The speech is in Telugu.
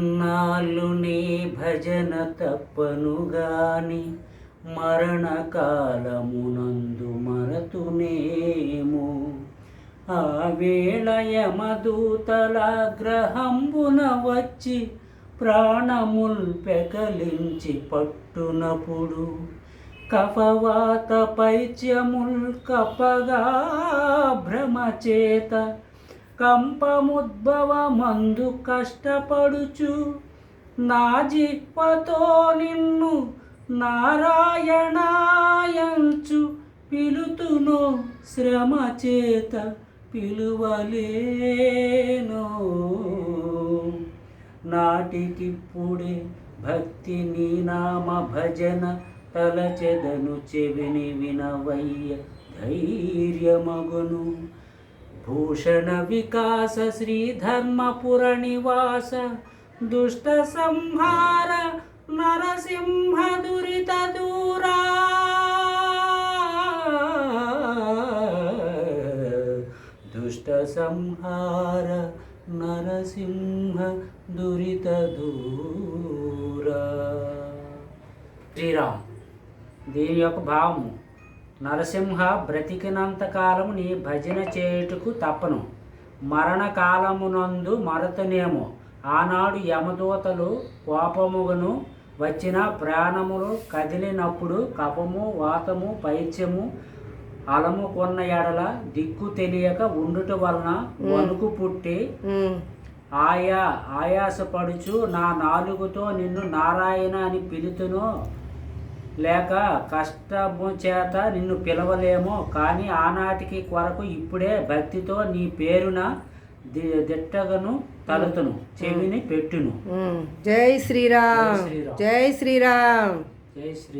ఎన్నాళ్ళు నీ భజన తప్పను గాని మరణకాలమునందు మరతునేమో. ఆ వేళ యమదూతల గ్రహంబున వచ్చి ప్రాణముల్ పెకలించి పట్టునప్పుడు కఫవాత పైత్యముల్ కపగా భ్రమచేత కంపముద్భవ మందు కష్టపడుచు నా జిహ్వతో నిన్ను నారాయణాయంచు పిలుతును శ్రమ చేత పిలువలేను. నాటికిప్పుడే భక్తి నీ నామ భజన తలచెదను చెవిని వినవయ్య ధైర్యమగును. భూషణ వికాస శ్రీధర్మపుర నివాస దుష్ట సంహార నరసింహ దురిత దూరా దుష్ట సంహార నరసింహ దురిత దూరా శ్రీరామ్ దీని యొక్క భావము నరసింహ బ్రతికినంత కాలము నీ భజన చేయుటకు తప్పను. మరణకాలమునందు మరతనేమో. ఆనాడు యమదూతలు కోపముగను వచ్చిన ప్రాణములు కదిలినప్పుడు కపము వాతము పైత్యము అలము కొన్న ఎడల దిక్కు తెలియక ఉండుట వలన వణుకు పుట్టి ఆయా ఆయాసపడుచు నా నాలుగుతో నిన్ను నారాయణ అని పిలుతును. లేక కష్టము చేత నిన్ను పిలవలేమో కానీ ఆనాటికి కొరకు ఇప్పుడే భక్తితో నీ పేరున ది- దిట్టగను తలుతును చెవిని పెట్టును. జై శ్రీరామ్. జై శ్రీరామ్. జై శ్రీరామ్. జై శ్రీ